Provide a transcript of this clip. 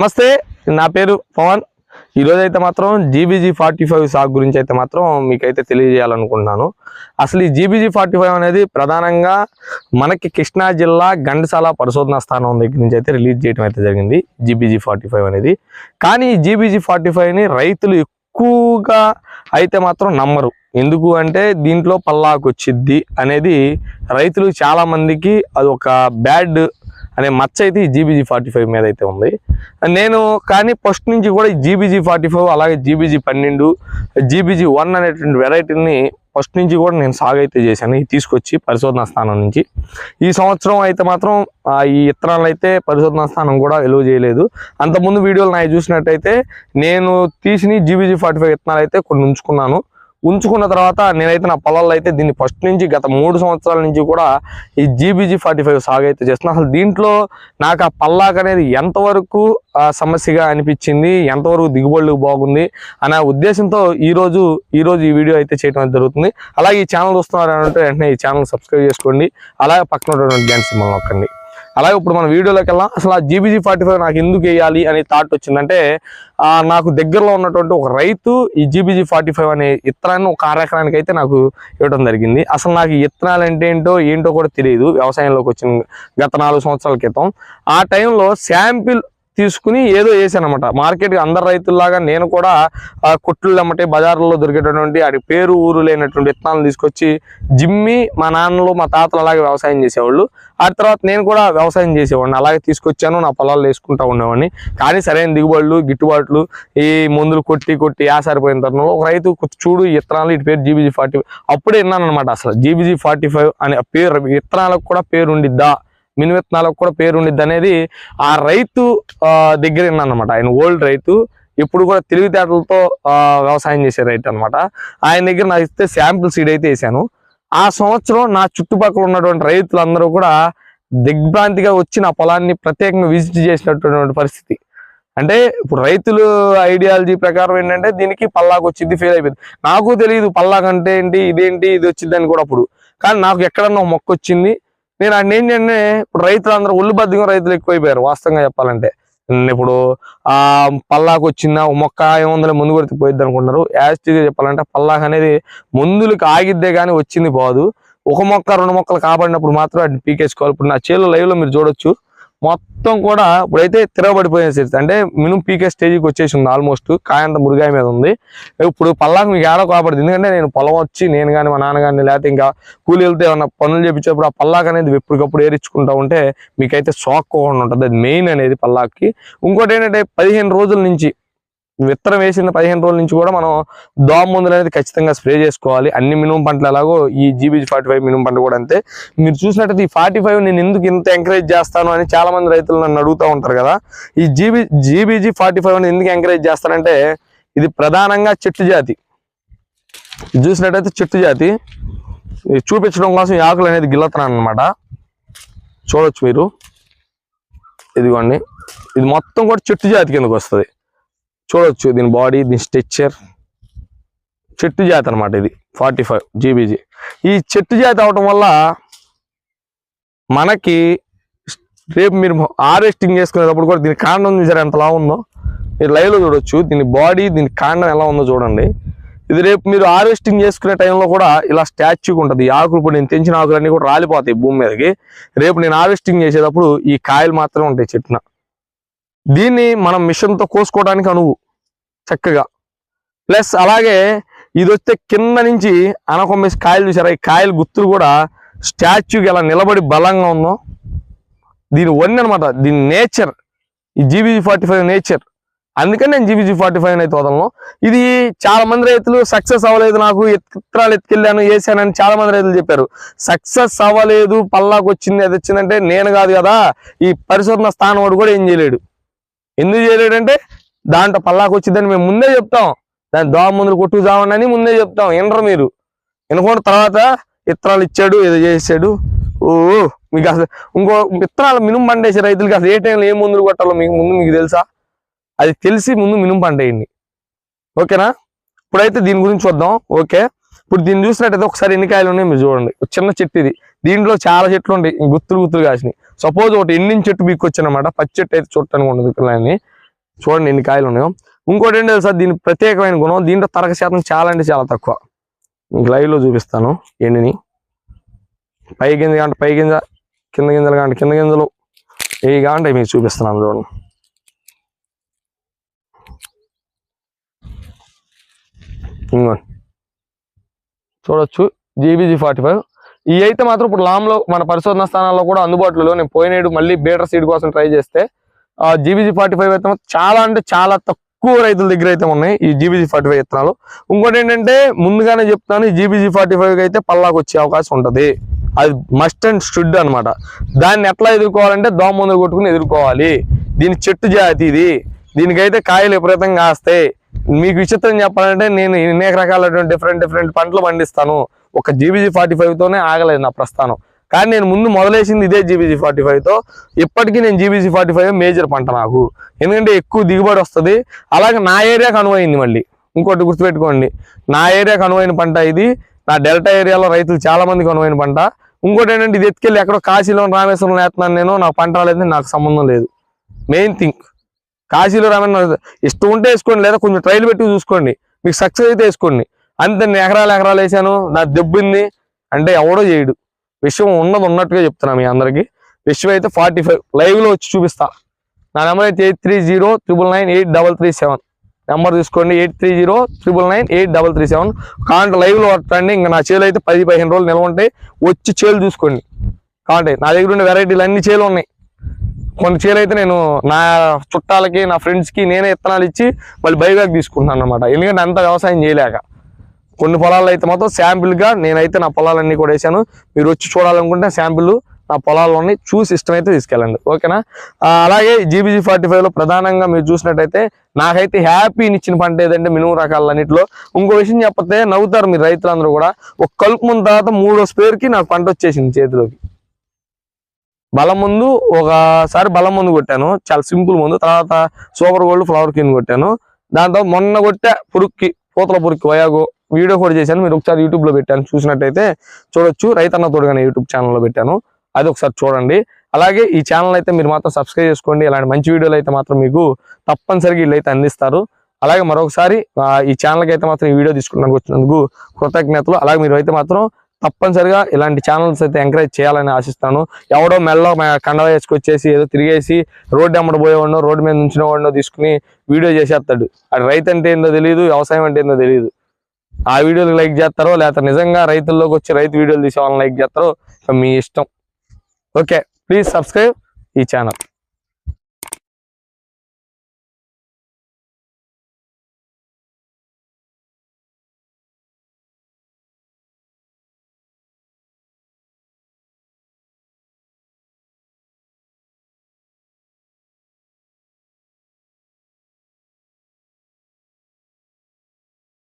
నమస్తే నా పేరు పవన్. ఈరోజు అయితే మాత్రం జీబీజీ ఫార్టీ ఫైవ్ సాగు గురించి అయితే మాత్రం మీకైతే తెలియజేయాలనుకుంటున్నాను. అసలు ఈ జీబీజీ ఫార్టీ ఫైవ్ అనేది ప్రధానంగా మనకి కృష్ణా జిల్లా గండసాల పరిశోధన స్థానం దగ్గర నుంచి అయితే రిలీజ్ చేయడం అయితే జరిగింది జీబీజీ ఫార్టీ ఫైవ్ అనేది. కానీ ఈ జీబీజీ ఫార్టీ ఫైవ్ని రైతులు ఎక్కువగా అయితే మాత్రం నమ్మరు. ఎందుకు అంటే దీంట్లో పల్లాకు వచ్చిద్ది అనేది రైతులు చాలామందికి అది ఒక బ్యాడ్ అనే మచ్చ అయితే ఈ జీబీజీ ఫార్టీ ఫైవ్ మీద అయితే ఉంది. నేను కానీ ఫస్ట్ నుంచి కూడా ఈ జీబీజీ ఫార్టీ ఫైవ్ అలాగే జీబీజీ పన్నెండు జీబీజీ వన్ అనేటువంటి వెరైటీని ఫస్ట్ నుంచి కూడా నేను సాగు అయితే చేశాను. ఇది తీసుకొచ్చి పరిశోధనా స్థానం నుంచి. ఈ సంవత్సరం అయితే మాత్రం ఈ ఇత్తనాలు అయితే పరిశోధనా స్థానం కూడా ఎలువ చేయలేదు. అంతకుముందు వీడియోలు నాకు చూసినట్టయితే నేను తీసిన జీబీజీ ఫార్టీ ఫైవ్ ఇత్తనాలు అయితే కొన్ని ఉంచుకున్నాను. ఉంచుకున్న తర్వాత నేనైతే నా పొలాల్లో అయితే దీన్ని ఫస్ట్ నుంచి గత మూడు సంవత్సరాల నుంచి కూడా ఈ జీబీజీ ఫార్టీ ఫైవ్ సాగు అయితే చేస్తున్నాను అసలు దీంట్లో నాకు ఆ పల్లాక్ అనేది ఎంతవరకు సమస్యగా అనిపించింది ఎంతవరకు దిగుబడులు బాగుంది అనే ఉద్దేశంతో ఈరోజు ఈరోజు ఈ వీడియో అయితే చేయడం జరుగుతుంది. అలాగే ఈ ఛానల్ చూస్తున్నారు అంటే వెంటనే ఈ ఛానల్ సబ్స్క్రైబ్ చేసుకోండి. అలాగే పక్కన ఉన్నటువంటి గంట సింబల్ నొక్కండి. అలాగే ఇప్పుడు మన వీడియోలోకి వెళ్ళాం. అసలు ఆ జీబీజీ ఫార్టీ ఫైవ్ నాకు ఎందుకు వేయాలి అనే థాట్ వచ్చిందంటే నాకు దగ్గరలో ఉన్నటువంటి ఒక రైతు ఈ జీబీజీ ఫార్టీ ఫైవ్ అనే ఇత్తనాన్ని ఒక అర అయితే నాకు ఇవ్వడం జరిగింది. అసలు నాకు ఇత్తనాలు అంటే ఏంటో ఏంటో కూడా తెలియదు. వ్యవసాయంలోకి వచ్చిన గత నాలుగు సంవత్సరాల క్రితం. ఆ టైంలో శాంపిల్ తీసుకుని ఏదో వేసాను అనమాట మార్కెట్ అందరు రైతుల్లాగా నేను కూడా ఆ, కొట్లు అమ్మటే బజార్లో దొరికేటటువంటి అది పేరు ఊరు లేనటువంటి విత్తనాలు తీసుకొచ్చి జిమ్మి మా నాన్నలు మా తాతలు అలాగే వ్యవసాయం చేసేవాళ్ళు. ఆ తర్వాత నేను కూడా వ్యవసాయం చేసేవాడిని. అలాగే తీసుకొచ్చాను నా పొలాలు వేసుకుంటా ఉండేవాడిని. కానీ సరైన దిగుబడులు గిట్టుబాట్లు ఈ మందులు కొట్టి కొట్టి ఆసారిపోయిన తరుణంలో ఒక రైతు చూడు విత్తనాలు ఇటు పేరు జీబీజీ ఫార్టీ అప్పుడే విన్నాను అనమాట అసలు. జీబీజీ ఫార్టీ ఫైవ్ అనే ఆ పేరు విత్తనాలకు కూడా పేరు ఉండిద్దా మిని విత్తనాలకు కూడా పేరు ఉండిద్ది అనేది ఆ రైతు దగ్గర విన్నాను అనమాట ఆయన ఓల్డ్ రైతు. ఇప్పుడు కూడా తెలివితేటలతో వ్యవసాయం చేసే రైతు అన్నమాట. ఆయన దగ్గర నాకు ఇస్తే శాంపుల్ సీడ్ అయితే వేసాను. ఆ సంవత్సరం నా చుట్టుపక్కల ఉన్నటువంటి రైతులందరూ కూడా దిగ్భ్రాంతిగా వచ్చి నా పొలాన్ని ప్రత్యేకంగా విజిట్ చేసినటువంటి పరిస్థితి. అంటే ఇప్పుడు రైతులు ఐడియాలజీ ప్రకారం ఏంటంటే దీనికి పల్లాకు వచ్చింది ఫెయిల్ అయిపోయింది. నాకు తెలియదు పల్లాకు అంటే ఏంటి ఇదేంటి ఇది వచ్చింది అని కూడా అప్పుడు. కానీ నాకు ఎక్కడన్నా మొక్క వచ్చింది నేను అన్ని ఏంటంటే ఇప్పుడు రైతులు అందరూ ఒళ్ళు బద్దకం రైతులు ఎక్కువైపోయారు వాస్తవంగా చెప్పాలంటే. ఇప్పుడు ఆ పల్లాకు వచ్చిందా మొక్క ఏముందో ముందు కొడితే పోయిద్ది అనుకుంటారు యాస్టీగా చెప్పాలంటే పల్లాకు అనేది ముందులకు ఆగిద్దే కానీ వచ్చింది పోదు. ఒక మొక్క రెండు మొక్కలు కాపాడినప్పుడు మాత్రం వాటిని పీకేసుకోవాలి. ఇప్పుడు నా చేలో లైవ్లో మీరు చూడొచ్చు. మొత్తం కూడా ఇప్పుడైతే తిరగబడిపోయిన స్థితి అంటే మినిమం పీకే స్టేజ్కి వచ్చేసి ఉంది ఆల్మోస్ట్ కాయంత మురుగాయ మీద ఉంది. ఇప్పుడు పల్లాకు మీకు ఏడో కాపాడుతుంది ఎందుకంటే నేను పొలం వచ్చి నేను కానీ మా నాన్న కానీ లేకపోతే ఇంకా కూలి వెళ్తే ఏమన్నా పనులు చేపించేప్పుడు ఆ పల్లాక్ అనేది ఎప్పటికప్పుడు ఏరించుకుంటా ఉంటే మీకైతే సోక్కోకుండా ఉంటుంది. అది మెయిన్ అనేది పల్లాక్కి ఇంకోటి ఏంటంటే పదిహేను రోజుల నుంచి విత్తనం వేసిన పదిహేను రోజుల నుంచి కూడా మనం దోమ మందులు అనేది ఖచ్చితంగా స్ప్రే చేసుకోవాలి. అన్ని మినిమం పంటలు ఎలాగో ఈ జీబీజీ ఫార్టీ ఫైవ్ మినిమం పంట కూడా అంతే. మీరు చూసినట్టయితే ఈ ఫార్టీ ఫైవ్ నేను ఎందుకు ఇంత ఎంకరేజ్ చేస్తాను అని చాలా మంది రైతులు నన్ను అడుగుతూ ఉంటారు కదా. ఈ జీబీ జీబీజీ ఫార్టీ ఫైవ్ ఎందుకు ఎంకరేజ్ చేస్తానంటే ఇది ప్రధానంగా చెట్టు జాతి. చూసినట్టయితే చెట్టు జాతి. ఇది చూపించడం కోసం ఈ ఆకులు అనేది గిల్లతున్నాను అనమాట చూడొచ్చు మీరు. ఇదిగోండి. ఇది మొత్తం కూడా చెట్టు జాతి కిందకు వస్తుంది. చూడొచ్చు దీని బాడీ దీని స్ట్రక్చర్. చెట్టు జాతి అనమాట ఇది ఫార్టీ ఫైవ్ జీబీజీ. ఈ చెట్టు జాతి అవటం వల్ల మనకి రేపు మీరు హార్వెస్టింగ్ చేసుకునేటప్పుడు కూడా దీని కాండం చూసారు ఎంత లా ఉందో? మీరు లైవ్లో చూడొచ్చు దీని బాడీ దీని కాండం ఎలా ఉందో చూడండి. ఇది రేపు మీరు హార్వెస్టింగ్ చేసుకునే టైంలో కూడా ఇలా స్టాచ్యూగా ఉంటుంది ఆకులు ఇప్పుడు నేను తెంచిన ఆకులన్నీ కూడా రాలిపోతాయి భూమి మీదకి. రేపు నేను హార్వెస్టింగ్ చేసేటప్పుడు ఈ కాయలు మాత్రమే ఉంటాయి చెట్టున. దీన్ని మనం మిషన్తో కోసుకోవడానికి అనువు చక్కగా. ప్లస్ అలాగే ఇది వస్తే కింద నుంచి అనకొమ్మేసి కాయలు చూసారా? ఈ కాయలు గుర్తులు కూడా స్టాచ్యూకి ఎలా నిలబడి బలంగా ఉందో. దీని వన్ అనమాట దీని నేచర్. ఈ జీబీజీ ఫార్టీ ఫైవ్ నేచర్. అందుకని నేను జీబీజీ ఫార్టీ ఫైవ్ అయితే వదలను. ఇది చాలా మంది రైతులు సక్సెస్ అవ్వలేదు నాకు ఎత్తురాలు ఎత్తుకెళ్ళాను వేసానని చాలా మంది రైతులు చెప్పారు. సక్సెస్ అవ్వలేదు పల్లాకు వచ్చింది అది వచ్చిందంటే నేను కాదు కదా. ఈ పరిశోధన స్థానం వాడు కూడా ఏం చేయలేడు. ఎందుకు చేయలేడంటే దాంట్లో పల్లాకు వచ్చిందని మేము ముందే చెప్తాం. దాని దోమ ముందు కొట్టు చావండి అని ముందే చెప్తాం. వినరు మీరు. వినకుండా తర్వాత విత్తనాలు ఇచ్చాడు ఏదో చేసాడు ఓ మీకు అసలు ఇంకో విత్తనాలు మినుము పండేసే రైతులకి అసలు ఏ టైంలో ఏ మందులు కొట్టాలో మీకు ముందు మీకు తెలుసా? అది తెలిసి ముందు మినుము పండేయండి. ఓకేనా? ఇప్పుడైతే దీని గురించి చూద్దాం. ఓకే? ఇప్పుడు దీన్ని చూసినట్టయితే ఒకసారి ఎన్ని కాయలు ఉన్నాయి మీరు చూడండి. ఒక చిన్న చెట్టు ఇది. దీంట్లో చాలా చెట్లు ఉంటాయి గుత్తులు గుత్తులు కాసినాయి. సపోజ్ ఒకటి ఎండిన చెట్టు బీక్కొచ్చానమాట పచ్చి చెట్టు అయితే చూడటానికి ఉండదు కానీ చూడండి ఎన్ని కాయలు ఉన్నాయో. ఇంకోటి ఏంటి తెలుసా? దీని ప్రత్యేకమైన గుణం దీంట్లో తరగ శాతం చాలా అంటే చాలా తక్కువ. లైవ్లో చూపిస్తాను. ఎండిని పై గింజ కాంటే పై గింజ కింద గింజలు కాంటే కింద గింజలు. ఇవి కాంటే మీకు చూపిస్తున్నాను చూడండి. ఇంకోండి చూడొచ్చు. జీబీజీ ఫార్టీ ఫైవ్ ఈ అయితే మాత్రం ఇప్పుడు లామ్లో మన పరిశోధన స్థానాల్లో కూడా అందుబాటులో నేను పోయినేడు మళ్ళీ బీటర్ సీడ్ కోసం ట్రై చేస్తే జీబీజీ ఫార్టీ ఫైవ్ అయితే చాలా అంటే చాలా తక్కువ రైతుల దగ్గర అయితే ఉన్నాయి ఈ జీబీజీ ఫార్టీ ఫైవ్ విత్తనాలు. ఇంకోటి ఏంటంటే ముందుగానే చెప్తాను ఈ జీబీజీ ఫార్టీ ఫైవ్ అయితే పల్లాకు వచ్చే అవకాశం ఉంటుంది. అది మస్ట్ అండ్ స్టుడ్ అనమాట దాన్ని ఎట్లా ఎదుర్కోవాలంటే దోమ ముందు కొట్టుకుని ఎదుర్కోవాలి. దీని చెట్టు జాతి ఇది. దీనికైతే కాయలు విపరీతంగా కాస్తాయి. మీకు విచిత్రం చెప్పాలంటే నేను అనేక రకాలైనటువంటి డిఫరెంట్ డిఫరెంట్ పంటలు పండిస్తాను. ఒక జీబీజీ ఫార్టీ ఫైవ్తోనే ఆగలేదు నా ప్రస్థానం. కానీ నేను ముందు మొదలేసింది ఇదే జీబీజీ ఫార్టీ ఫైవ్తో ఇప్పటికీ నేను జీబీజీ ఫార్టీ ఫైవ్ మేజర్ పంట నాకు. ఎందుకంటే ఎక్కువ దిగుబడి వస్తుంది. అలాగే నా ఏరియాకి అనువైంది మళ్ళీ. ఇంకోటి గుర్తుపెట్టుకోండి. నా ఏరియాకి అనువైన పంట ఇది. నా డెల్టా ఏరియాలో రైతులు చాలామందికి అనువైన పంట. ఇంకోటి ఏంటంటే ఇది ఎత్తుకెళ్ళి ఎక్కడో కాశీలో రామేశ్వరం వేస్తున్నాను నేను. నాకు పంట రాలేదని నాకు సంబంధం లేదు. మెయిన్ థింగ్ కాశీలో రామన్న ఇష్టం ఉంటే వేసుకోండి లేదా కొంచెం ట్రైల్ పెట్టి చూసుకోండి. మీకు సక్సెస్ అయితే వేసుకోండి. అంతే నేను ఎకరాలు ఎకరాలు వేసాను నా దెబ్బింది అంటే ఎవడో చేయడు. విషయం ఉన్నది ఉన్నట్టుగా చెప్తున్నా మీ అందరికి. విషయం అయితే ఫార్టీ ఫైవ్ లైవ్లో వచ్చి చూపిస్తా. నా నెంబర్ అయితే eight three zero triple nine eight double three seven number తీసుకోండి eight three zero triple nine eight double three seven కాంట లైవ్లో వట్టండి ఇంకా నా చేలు అయితే పది పదిహేను రోజులు నిల్వ ఉంటాయి. వచ్చి చేలు చూసుకోండి. కాంటే నా దగ్గర ఉండే వెరైటీలు అన్ని చేలు ఉన్నాయి. కొన్ని చీరలు అయితే నేను నా చుట్టాలకి నా ఫ్రెండ్స్కి నేనే ఇత్తనాలు ఇచ్చి మళ్ళీ బైబ్యాక్ తీసుకుంటున్నాను అనమాట ఎందుకంటే అంత వ్యవసాయం చేయలేక. కొన్ని పొలాల్లో అయితే మాత్రం శాంపిల్గా నేనైతే నా పొలాలన్నీ కూడా వేసాను. మీరు వచ్చి చూడాలనుకుంటే శాంపిల్ నా పొలాల్లో ఉన్నాయి చూసి ఇష్టమైతే తీసుకెళ్ళండి. ఓకేనా? అలాగే జీబీజీ ఫార్టీ ఫైవ్లో ప్రధానంగా మీరు చూసినట్టయితే నాకైతే హ్యాపీని ఇచ్చిన పంట ఏదంటే మినుము రకాలన్నింటిలో. ఇంకో విషయం చెప్పతే నవ్వుతారు మీరు రైతులందరూ కూడా. ఒక కలుపు ముందు తర్వాత మూడో స్పేర్కి నాకు పంట వచ్చేసింది చేతిలోకి. బలం ముందు ఒకసారి బలం ముందు కొట్టాను. చాలా సింపుల్ ముందు. తర్వాత సూపర్ గోల్డ్ ఫ్లవర్ కింద కొట్టాను. దాంతో మొన్న కొట్టే పురుక్కి పూతల పురుక్కి వయాగో వీడియో కూడా చేశాను. మీరు ఒకసారి యూట్యూబ్లో పెట్టాను. చూసినట్టయితే చూడొచ్చు. రైతన్న తోడుగానే యూట్యూబ్ ఛానల్లో పెట్టాను. అది ఒకసారి చూడండి. అలాగే ఈ ఛానల్ అయితే మీరు మాత్రం సబ్స్క్రైబ్ చేసుకోండి. ఇలాంటి మంచి వీడియోలు అయితే మాత్రం మీకు తప్పనిసరిగా వీళ్ళు అయితే అందిస్తారు. అలాగే మరొకసారి ఈ ఛానల్కి అయితే మాత్రం ఈ వీడియో తీసుకున్నానికి వచ్చినందుకు కృతజ్ఞతలు. అలాగే మీరు అయితే మాత్రం తప్పనిసరిగా ఇలాంటి ఛానల్స్ అయితే ఎంకరేజ్ చేయాలని ఆశిస్తాను. ఎవడో మెల్ల కండ వేసుకొచ్చేసి ఏదో తిరిగేసి రోడ్డు అమ్మడ పోయేవాడినో రోడ్డు మీద నుంచిన వాడినో తీసుకుని వీడియో చేసేస్తాడు. అది రైతు అంటే ఏందో తెలియదు వ్యవసాయం అంటే ఏందో తెలియదు ఆ వీడియోలు లైక్ చేస్తారో లేకపోతే నిజంగా రైతుల్లోకి వచ్చి రైతు వీడియోలు తీసే వాళ్ళని లైక్ చేస్తారో మీ ఇష్టం. ఓకే ప్లీజ్ సబ్స్క్రైబ్ ఈ ఛానల్